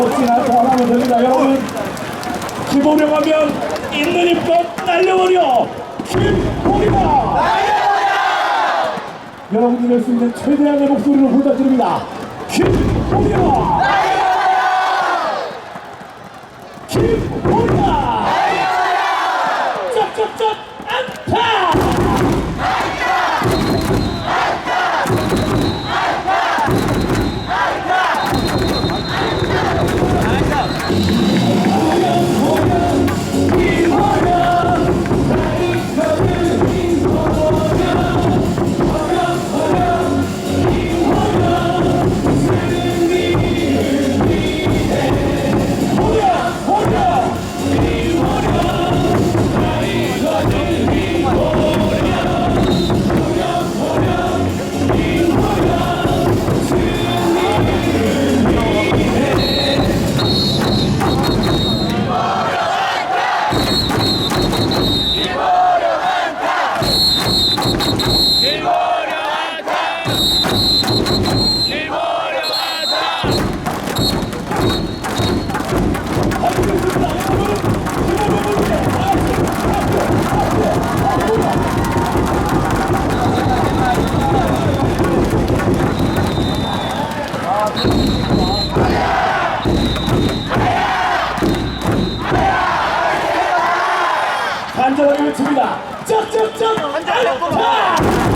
혹시나 더 하면 됩니다 여러분. 김호령 하면 있는 힘껏 날려버려. 김호령 여러분이 낼 수 있는 최대한의 목소리로 부탁드립니다. 김호령 김호령 쩍쩍쩍 안타 간절하게 외칩니다. 쩍쩍쩍! 안타